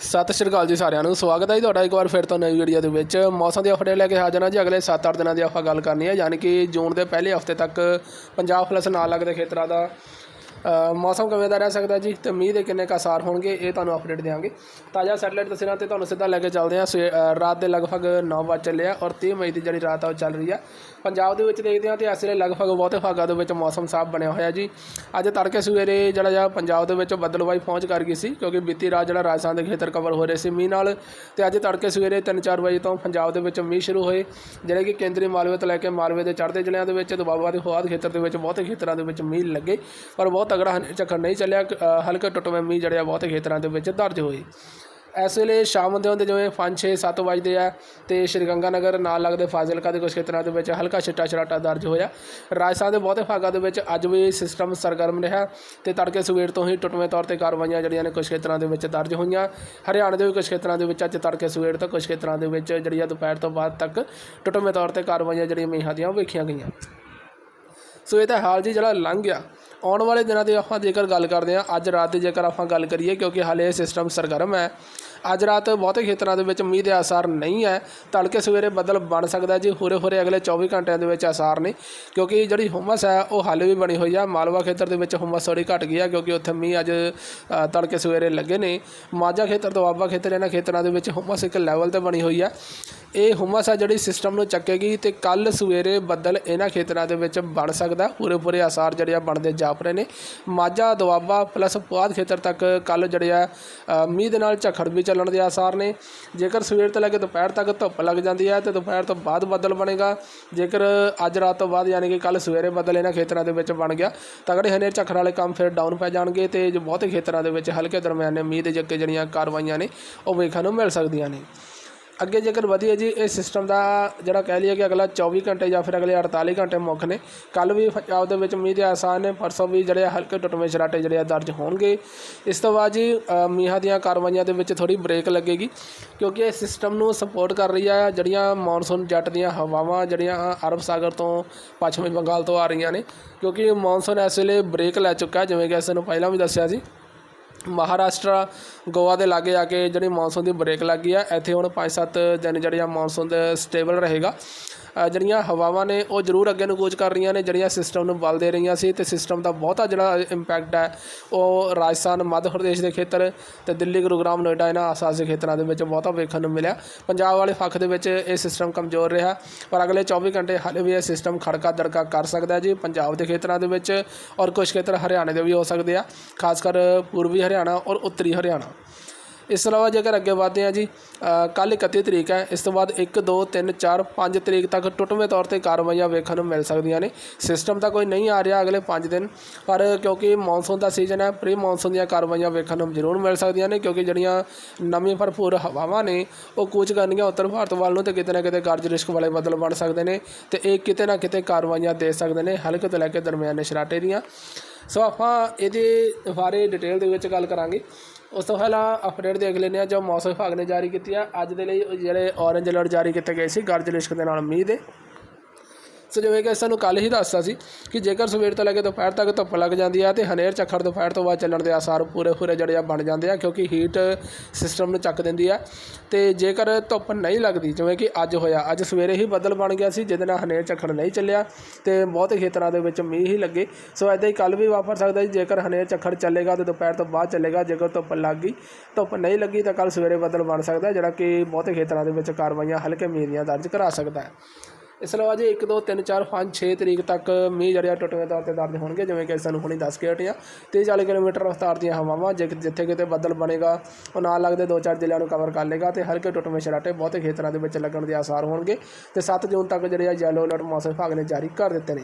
ਸਤਿ ਸ਼੍ਰੀ ਅਕਾਲ ਜੀ ਸਾਰਿਆਂ ਨੂੰ, ਸਵਾਗਤ ਹੈ ਜੀ ਤੁਹਾਡਾ ਇੱਕ ਵਾਰ ਫਿਰ ਤੋਂ ਨਵੀਂ ਵੀਡੀਓ ਦੇ ਵਿੱਚ। ਮੌਸਮ ਦੀ ਅਪਡੇਟ ਲੈ ਕੇ ਹਾਜ਼ਰ ਹਾਂ ਜੀ, ਅਗਲੇ 7-8 ਦਿਨਾਂ ਦੀ ਆਪਾਂ ਗੱਲ ਕਰਨੀ ਹੈ, ਯਾਨੀ ਕਿ ਜੂਨ ਦੇ ਪਹਿਲੇ ਹਫ਼ਤੇ ਤੱਕ ਪੰਜਾਬ ਪਲੱਸ ਨਾਲ ਲੱਗਦੇ ਖੇਤਰਾਂ ਦਾ ਮੌਸਮ ਕਿਵੇਂ ਦਾ ਰਹਿ ਸਕਦਾ ਜੀ ਤੇ ਮੀਂਹ ਦੇ ਕਿੰਨੇ ਕੁ ਅਸਾਰ ਹੋਣਗੇ, ਇਹ ਤੁਹਾਨੂੰ ਅਪਡੇਟ ਦੇਵਾਂਗੇ ਤਾਜ਼ਾ ਸੈਟਲਾਈਟ ਤਸਵੀਰਾਂ ਤੇ ਤੁਹਾਨੂੰ ਸਿੱਧਾ ਲੈ ਕੇ ਚੱਲਦੇ ਹਾਂ। ਸਵੇ- ਰਾਤ ਦੇ ਲਗਭਗ 9 ਵਜੇ ਚੱਲਿਆ ਔਰ 30 ਮਈ ਦੀ ਜਿਹੜੀ ਰਾਤ ਆ ਉਹ ਚੱਲ ਰਹੀ ਆ। ਪੰਜਾਬ ਦੇ ਵਿੱਚ ਦੇਖਦੇ ਹਾਂ ਤੇ ਇਸ ਵੇਲੇ ਲਗਭਗ ਬਹੁਤੇ ਭਾਗਾਂ ਦੇ ਵਿੱਚ ਮੌਸਮ ਸਾਫ਼ ਬਣਿਆ ਹੋਇਆ ਜੀ। ਅੱਜ ਤੜਕੇ ਸਵੇਰੇ ਜਿਹੜਾ ਜਿਹਾ ਪੰਜਾਬ ਦੇ ਵਿੱਚ ਬੱਦਲਵਾਈ ਪਹੁੰਚ ਕਰ ਗਈ ਸੀ, ਕਿਉਂਕਿ ਬੀਤੀ ਰਾਤ ਜਿਹੜਾ ਰਾਜਸਥਾਨ ਦੇ ਖੇਤਰ ਕਵਰ ਹੋ ਰਹੇ ਸੀ ਮੀਂਹ ਨਾਲ, ਤੇ ਅੱਜ ਤੜਕੇ ਸਵੇਰੇ 3-4 ਵਜੇ ਤੋਂ ਪੰਜਾਬ ਦੇ ਵਿੱਚ ਮੀਂਹ ਸ਼ੁਰੂ ਹੋਏ, ਜਿਹੜੇ ਕਿ ਕੇਂਦਰੀ ਮਾਲਵੇ ਤੋਂ ਲੈ ਕੇ ਮਾਲਵੇ ਦੇ ਚੜ੍ਹਦੇ ਜ਼ਿਲ੍ਹਿਆਂ ਦੇ ਵਿੱਚ ਦੁਆਬਾ ਦੇ ਹੋਆਦ ਖੇਤਰ ਦੇ ਵਿੱਚ ਬਹੁਤੇ ਖੇਤਰਾਂ ਦੇ ਵਿੱਚ ਮੀਂਹ ਲੱਗੇ, ਪਰ ਬਹੁਤ ਤਗੜਾ ਚੱਕਰ ਨਹੀਂ ਚੱਲਿਆ ਅ, ਹਲਕੇ ਟੁੱਟਵੇਂ ਮੀਂਹ ਜਿਹੜੇ ਆ ਬਹੁਤੇ ਖੇਤਰਾਂ ਦੇ ਵਿੱਚ ਦਰਜ ਹੋਏ। ਇਸ ਵੇਲੇ ਸ਼ਾਮ ਦੇ ਹੁੰਦੇ ਜਿਵੇਂ 5 6 7 ਵਜਦੇ ਆ ਤੇ ਸ਼੍ਰੀ ਗੰਗਾ ਨਗਰ ਨਾਲ ਲੱਗਦੇ ਫਾਜ਼ਿਲਕਾ ਦੇ ਕੁਝ ਖੇਤਰਾਂ ਦੇ ਵਿੱਚ ਹਲਕਾ ਛਿੱਟਾ ਛਰਾਟਾ ਦਰਜ ਹੋਇਆ। ਰਾਜਸਥਾਨ ਦੇ ਬਹੁਤੇ ਭਾਗਾਂ ਦੇ ਵਿੱਚ ਅੱਜ ਵੀ ਸਿਸਟਮ ਸਰਗਰਮ ਰਿਹਾ ਤੇ ਤੜਕੇ ਸਵੇਰ ਤੋਂ ਹੀ ਟੁੱਟਵੇਂ ਤੌਰ ਤੇ ਕਾਰਵਾਈਆਂ ਜਿਹੜੀਆਂ ਨੇ ਕੁਝ ਖੇਤਰਾਂ ਦੇ ਵਿੱਚ ਦਰਜ ਹੋਈਆਂ। ਹਰਿਆਣਾ ਦੇ ਵੀ ਕੁਝ ਖੇਤਰਾਂ ਦੇ ਵਿੱਚ ਅੱਜ ਤੜਕੇ ਸਵੇਰ ਤੋਂ ਕੁਝ ਖੇਤਰਾਂ ਦੇ ਵਿੱਚ ਜਿਹੜੀ ਆ ਦੁਪਹਿਰ ਤੋਂ ਬਾਅਦ ਤੱਕ ਟੁੱਟਵੇਂ ਤੌਰ ਤੇ ਕਾਰਵਾਈਆਂ ਜਿਹੜੀਆਂ ਮੀਂਹਾਂ ਦੀਆਂ ਉਹ ਵੇਖੀਆਂ ਗਈਆਂ। ਸੋ ਇਹ ਤਾਂ ਹਾਲ ਜੀ ਜਿਹੜਾ ਲੰਘ ਗਿਆ। ਆਉਣ ਵਾਲੇ ਦਿਨਾਂ 'ਤੇ ਆਪਾਂ ਜੇਕਰ ਗੱਲ ਕਰਦੇ ਹਾਂ, ਅੱਜ ਰਾਤ ਦੀ ਜੇਕਰ ਆਪਾਂ ਗੱਲ ਕਰੀਏ, ਕਿਉਂਕਿ ਹਾਲੇ ਇਹ ਸਿਸਟਮ ਸਰਗਰਮ ਹੈ। ਅੱਜ ਰਾਤ ਬਹੁਤੇ ਖੇਤਰਾਂ ਦੇ ਵਿੱਚ ਮੀਂਹ ਦੇ ਆਸਾਰ ਨਹੀਂ ਹੈ। ਤੜਕੇ ਸਵੇਰੇ ਬੱਦਲ ਬਣ ਸਕਦਾ ਜੀ ਹੋਰੇ ਹੋਰੇ ਅਗਲੇ 24 ਘੰਟਿਆਂ ਦੇ ਵਿੱਚ ਆਸਾਰ ਨੇ। ਕਿਉਂਕਿ ਜਿਹੜੀ ਹੁਮਸ ਹੈ, ਉਹ ਹਾਲੇ ਵੀ ਬਣੀ ਹੋਈ ਆ। ਮਾਲਵਾ ਖੇਤਰ ਦੇ ਵਿੱਚ ਹੁਮਸ ਥੋੜੀ ਘਟ ਗਈ ਆ, ਕਿਉਂਕਿ ਉੱਥੇ ਮੀਂਹ ਅੱਜ ਤੜਕੇ ਸਵੇਰੇ ਲੱਗੇ ਨੇ। ਮਾਝਾ ਖੇਤਰ, ਦੁਆਬਾ ਖੇਤਰ, ਇਹਨਾਂ ਖੇਤਰਾਂ ਦੇ ਵਿੱਚ ਹੁਮਸ ਇੱਕ ਲੈਵਲ ਤੇ ਬਣੀ ਹੋਈ ਆ। ਇਹ ਹੁਮਸ ਆ ਜਿਹੜੀ ਸਿਸਟਮ ਨੂੰ ਚੱਕੇਗੀ ਤੇ ਕੱਲ ਸਵੇਰੇ ਬੱਦਲ ਇਹਨਾਂ ਖੇਤਰਾਂ ਦੇ ਵਿੱਚ ਬਣ ਸਕਦਾ ਪੂਰੇ ਪੂਰੇ ਆਸਾਰ ਜਿਹੜੇ ਆ ਬਣਦੇ ਜਾਪ ਰਹੇ ਨੇ। ਮਾਝਾ, ਦੁਆਬਾ ਪਲੱਸ ਪੁਆਧ ਖੇਤਰ ਤੱਕ ਕੱਲ ਜਿਹੜੇ ਆ ਮੀਂਹ ਦੇ ਨਾਲ ਝੱਖੜ ਵੀ ਚੱਲਣ ਦੇ ਆਸਾਰ ਨੇ। ਜੇਕਰ ਸਵੇਰ ਤੋਂ ਲੈ ਕੇ ਦੁਪਹਿਰ ਤੱਕ ਧੁੱਪ ਲੱਗ ਜਾਂਦੀ ਹੈ ਤੇ ਦੁਪਹਿਰ ਤੋਂ ਬਾਅਦ ਬੱਦਲ ਬਣੇਗਾ। ਜੇਕਰ ਅੱਜ ਰਾਤ ਤੋਂ ਬਾਅਦ ਯਾਨੀ ਕਿ ਕੱਲ ਸਵੇਰੇ ਬੱਦਲ ਇਹਨਾਂ ਖੇਤਰਾਂ ਦੇ ਵਿੱਚ ਬਣ ਗਿਆ ਤਗੜੇ ਹਨੇਰ ਝੱਖੜ ਵਾਲੇ ਕੰਮ ਫਿਰ ਡਾਊਨ ਪੈ ਜਾਣਗੇ ਤੇ ਜੋ, ਬਹੁਤੇ ਖੇਤਰਾਂ ਦੇ ਵਿੱਚ ਹਲਕੇ ਦਰਮਿਆਨੇ ਮੀਂਹ ਦੇ ਜੱਕੇ ਜਿਹੜੀਆਂ ਕਾਰਵਾਈਆਂ ਨੇ, ਉਹ ਵੇਖਣ ਨੂੰ ਮਿਲ ਸਕਦੀਆਂ ਨੇ। ਅੱਗੇ ਜੇਕਰ ਵਧੀਏ ਜੀ, ਇਹ ਸਿਸਟਮ ਦਾ ਜਿਹੜਾ ਕਹਿ ਲਈਏ ਕਿ ਅਗਲਾ 24 ਘੰਟੇ ਜਾਂ ਫਿਰ ਅਗਲੇ 48 ਘੰਟੇ ਮੁੱਖ ਨੇ ਕੱਲ ਵੀ ਪੰਜਾਬ ਦੇ ਵਿੱਚ ਮੀਂਹ ਦੇ ਆਸਾਨ ਨੇ, ਪਰਸੋਂ ਵੀ ਜਿਹੜੇ ਹਲਕੇ ਟੁੱਟਵੇਂ ਛਰਾਟੇ ਜਿਹੜੇ ਆ ਦਰਜ ਹੋਣਗੇ। ਇਸ ਤੋਂ ਬਾਅਦ ਜੀ ਮੀਂਹਾਂ ਦੀਆਂ ਕਾਰਵਾਈਆਂ ਦੇ ਵਿੱਚ ਥੋੜੀ ਬ੍ਰੇਕ ਲੱਗੇਗੀ, ਕਿਉਂਕਿ ਇਹ ਸਿਸਟਮ ਨੂੰ ਸਪੋਰਟ ਕਰ ਰਹੀ ਆ ਜਿਹੜੀਆਂ ਮੌਨਸੂਨ ਜੱਟ ਦੀਆਂ ਹਵਾਵਾਂ, ਜਿਹੜੀਆਂ ਅਰਬ ਸਾਗਰ ਤੋਂ ਪੱਛਮੀ ਬੰਗਾਲ ਤੋਂ ਆ ਰਹੀਆਂ ਨੇ, ਕਿਉਂਕਿ ਮੌਨਸੂਨ ਇਸ ਵੇਲੇ ਬ੍ਰੇਕ ਲੈ ਚੁੱਕਾ, ਜਿਵੇਂ ਕਿ ਇਸ ਨੂੰ ਪਹਿਲਾਂ ਵੀ ਦੱਸਿਆ ਸੀ। ਮਹਾਰਾਸ਼ਟਰ, ਗੋਆ ਦੇ ਲਾਗੇ ਆ ਕੇ ਜਿਹੜੀ ਮੌਨਸੂਨ ਦੀ ਬ੍ਰੇਕ ਲੱਗੀ ਆ, ਇੱਥੇ ਹੁਣ 5-7 ਦਿਨ ਆ ਮੌਨਸੂਨ ਦੇ ਸਟੇਬਲ ਰਹੇਗਾ। ਜਿਹੜੀਆਂ ਹਵਾਵਾਂ ਨੇ, ਉਹ ਜ਼ਰੂਰ ਅੱਗੇ ਨੂੰ ਕੂਚ ਕਰ ਰਹੀਆਂ ਨੇ, ਜਿਹੜੀਆਂ ਸਿਸਟਮ ਨੂੰ ਬਲ ਦੇ ਰਹੀਆਂ ਸੀ ਤੇ ਸਿਸਟਮ ਦਾ ਬਹੁਤਾ ਜਿਹੜਾ ਇੰਪੈਕਟ ਹੈ, ਉਹ ਰਾਜਸਥਾਨ, ਮੱਧ ਪ੍ਰਦੇਸ਼ ਦੇ ਖੇਤਰ ਤੇ ਦਿੱਲੀ, ਗੁਰੂਗ੍ਰਾਮ, ਨੋਇਡਾ, ਇਹਨਾਂ ਆਸ-ਪਾਸ ਦੇ ਖੇਤਰਾਂ ਦੇ ਵਿੱਚ ਬਹੁਤਾ ਵੇਖਣ ਨੂੰ ਮਿਲਿਆ। ਪੰਜਾਬ ਵਾਲੇ ਪੱਖ ਦੇ ਵਿੱਚ ਇਹ ਸਿਸਟਮ ਕਮਜ਼ੋਰ ਰਿਹਾ, ਪਰ ਅਗਲੇ 24 ਘੰਟੇ ਹਾਲੇ ਵੀ ਇਹ ਸਿਸਟਮ ਖੜਕਾ ਦੜਕਾ ਕਰ ਸਕਦਾ ਜੀ, ਪੰਜਾਬ ਦੇ ਖੇਤਰਾਂ ਦੇ ਵਿੱਚ ਔਰ ਕੁਝ ਖੇਤਰ ਹਰਿਆਣੇ ਦੇ ਵੀ ਹੋ ਸਕਦੇ ਆ ਖਾਸ ਕਰ ਪੂਰਬੀ ਹਰਿਆਣਾ ਔਰ ਉੱਤਰੀ ਹਰਿਆਣਾ। ਇਸ ਤੋਂ ਇਲਾਵਾ ਜੇਕਰ ਅੱਗੇ ਵਧਦੇ ਹਾਂ ਜੀ ਕੱਲ੍ਹ ਇਕੱਤੀ ਤਰੀਕ ਹੈ, ਇਸ ਤੋਂ ਬਾਅਦ 1 2 3 4 5 ਤਰੀਕ ਤੱਕ ਟੁੱਟਵੇਂ ਤੌਰ ਤੇ ਕਾਰਵਾਈਆਂ ਵੇਖਣ ਨੂੰ ਮਿਲ ਸਕਦੀਆਂ ਨੇ। ਸਿਸਟਮ ਤਾਂ ਕੋਈ ਨਹੀਂ ਆ ਰਿਹਾ ਅਗਲੇ 5 ਦਿਨ, ਪਰ ਕਿਉਂਕਿ ਮੌਨਸੂਨ ਦਾ ਸੀਜ਼ਨ ਹੈ ਪ੍ਰੀ ਮੌਨਸੂਨ ਦੀਆਂ ਕਾਰਵਾਈਆਂ ਵੇਖਣ ਨੂੰ ਜ਼ਰੂਰ ਮਿਲ ਸਕਦੀਆਂ ਨੇ, ਕਿਉਂਕਿ ਜਿਹੜੀਆਂ ਨਵੀਂ ਭਰਪੂਰ ਹਵਾਵਾਂ ਨੇ, ਉਹ ਕੂਚ ਕਰਨਗੀਆਂ ਉੱਤਰ ਭਾਰਤ ਵੱਲ ਨੂੰ ਤੇ ਕਿਤੇ ਨਾ ਕਿਤੇ ਗਰਜ ਰਿਸਕ ਵਾਲੇ ਬਦਲ ਬਣ ਸਕਦੇ ਨੇ ਤੇ ਇਹ ਕਿਤੇ ਨਾ ਕਿਤੇ ਕਾਰਵਾਈਆਂ ਦੇ ਸਕਦੇ ਨੇ ਹਲਕੇ ਤੋਂ ਲੈ ਕੇ ਦਰਮਿਆਨੇ ਸ਼ਰਾਟੇ ਦੀਆਂ। ਸੋ ਆਪਾਂ ਇਹਦੇ ਬਾਰੇ ਡਿਟੇਲ ਦੇ ਵਿੱਚ ਗੱਲ ਕਰਾਂਗੇ। ਉਸ ਤੋਂ ਪਹਿਲਾਂ ਅਪਡੇਟ ਦੇਖ ਲੈਂਦੇ ਹਾਂ ਜੋ ਮੌਸਮ ਵਿਭਾਗ ਨੇ ਜਾਰੀ ਕੀਤੀ ਆ। ਅੱਜ ਦੇ ਲਈ ਜਿਹੜੇ ਔਰੇਂਜ ਅਲਰਟ ਜਾਰੀ ਕੀਤੇ ਗਏ ਸੀ, ਗਰਜ ਲਿਸ਼ਕ ਦੇ ਨਾਲ ਮੀਂਹ ਦੇ ਸੋ ਜਿਵੇਂ ਕਿ ਸਾਨੂੰ ਕੱਲ ਹੀ ਦੱਸਤਾ ਸੀ ਕਿ ਜੇਕਰ ਸਵੇਰ ਤੋਂ ਲੈ ਕੇ ਦੁਪਹਿਰ ਤੱਕ ਧੁੱਪ ਲੱਗ ਜਾਂਦੀ ਹੈ ਤੇ ਹਨੇਰ ਝੱਖੜ ਦੁਪਹਿਰ ਤੋਂ ਬਾਅਦ ਚੱਲਣ ਦੇ ਆਸਾਰ ਪੂਰੇ ਪੂਰੇ ਜਿਹੜੇ ਆ ਬਣ ਜਾਂਦੇ ਆ ਕਿਉਂਕਿ ਹੀਟ ਸਿਸਟਮ ਨੂੰ ਚੱਕ ਦਿੰਦੀ ਆ। ਤੇ ਜੇਕਰ ਧੁੱਪ ਨਹੀਂ ਲੱਗਦੀ, ਜਿਵੇਂ ਕਿ ਅੱਜ ਹੋਇਆ, ਅੱਜ ਸਵੇਰੇ ਹੀ ਬੱਦਲ ਬਣ ਗਿਆ ਸੀ, ਜਿਹਦੇ ਨਾਲ ਹਨੇਰ ਝੱਖੜ ਨਹੀਂ ਚੱਲਿਆ ਤੇ ਬਹੁਤੇ ਖੇਤਰਾਂ ਦੇ ਵਿੱਚ ਮੀਂਹ ਹੀ ਲੱਗੇ। ਸੋ ਐਦਾਂ ਹੀ ਕੱਲ ਵੀ ਵਾਪਰ ਸਕਦਾ ਜੀ, ਜੇਕਰ ਹਨੇਰ ਝੱਖੜ ਚੱਲੇਗਾ ਤੇ ਦੁਪਹਿਰ ਤੋਂ ਬਾਅਦ ਚੱਲੇਗਾ, ਜੇਕਰ ਧੁੱਪ ਲੱਗ ਗਈ, ਧੁੱਪ ਨਹੀਂ ਲੱਗੀ ਤਾਂ ਕੱਲ ਸਵੇਰੇ ਬੱਦਲ ਬਣ ਸਕਦਾ, ਜਿਹੜਾ ਕਿ ਬਹੁਤੇ ਖੇਤਰਾਂ ਦੇ ਵਿੱਚ ਕਾਰਵਾਈਆਂ ਹਲਕੇ ਮੀਂਹ ਦੀਆਂ ਦਰਜ ਕਰਾ ਸਕਦਾ ਹੈ। ਇਸ ਤੋਂ ਇਲਾਵਾ ਜੀ 1 2 3 4 5 6 ਤਰੀਕ ਤੱਕ ਮੀਂਹ ਜਿਹੜੇ ਆ ਟੁੱਟਵੇਂ ਤੌਰ ਤੇ ਦਰਜ ਹੋਣਗੇ, ਜਿਵੇਂ ਕਿ ਸਾਨੂੰ ਹੁਣੀ ਦੱਸ ਕੇ ਹਟੇ ਆ। 40 ਕਿਲੋਮੀਟਰ ਰਫ਼ਤਾਰ ਦੀਆਂ ਹਵਾਵਾਂ ਜਿ- ਜਿੱਥੇ ਕਿਤੇ ਬੱਦਲ ਬਣੇਗਾ, ਉਹ ਨਾਲ ਲੱਗਦੇ ਦੋ ਚਾਰ ਜ਼ਿਲ੍ਹਿਆਂ ਨੂੰ ਕਵਰ ਕਰ ਲੇਗਾ ਤੇ ਹਲਕੇ ਟੁੱਟਵੇਂ ਛਰਾਟੇ ਬਹੁਤੇ ਖੇਤਰਾਂ ਦੇ ਵਿੱਚ ਲੱਗਣ ਦੇ ਆਸਾਰ ਹੋਣਗੇ ਤੇ 7 ਜੂਨ ਤੱਕ ਜਿਹੜੇ ਆ ਯੈਲੋ ਅਲਰਟ ਮੌਸਮ ਵਿਭਾਗ ਨੇ ਜਾਰੀ ਕਰ ਦਿੱਤੇ ਨੇ।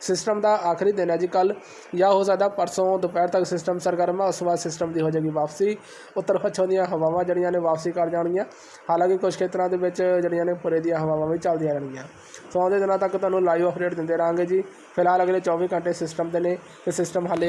ਸਿਸਟਮ ਦਾ ਆਖਰੀ ਦਿਨ ਹੈ ਜੀ ਕੱਲ ਜਾਂ ਹੋ ਸਕਦਾ ਪਰਸੋਂ ਦੁਪਹਿਰ ਤੱਕ ਸਿਸਟਮ ਸਰਗਰਮ ਹੈ ਉਸ ਤੋਂ ਬਾਅਦ ਸਿਸਟਮ ਦੀ ਹੋ ਜਾਏਗੀ ਵਾਪਸੀ। ਉੱਤਰ ਪੱਛਮ ਦੀਆਂ ਹਵਾਵਾਂ ਜਿਹੜੀਆਂ ਨੇ ਵਾਪਸੀ ਕਰ ਜਾਣਗੀਆਂ। ਹਾਲਾਂਕਿ ਕੁਝ ਖੇਤਰਾਂ ਦੇ ਵਿੱਚ ਜਿਹੜੀਆਂ ਨੇ ਪੁਰੇ ਦੀਆਂ ਹਵਾਵਾਂ ਵੀ ਚੱਲਦੀਆਂ ਰਹਿਣਗੀਆਂ। ਸੋ ਆਉਂਦੇ ਦਿਨਾਂ ਤੱਕ ਤੁਹਾਨੂੰ ਲਾਈਵ ਅਪਡੇਟ ਦਿੰਦੇ ਰਹਾਂਗੇ ਜੀ। ਫਿਲਹਾਲ ਅਗਲੇ 24 ਘੰਟੇ ਸਿਸਟਮ ਦੇ ਨੇ ਅਤੇ ਸਿਸਟਮ ਹਾਲੇ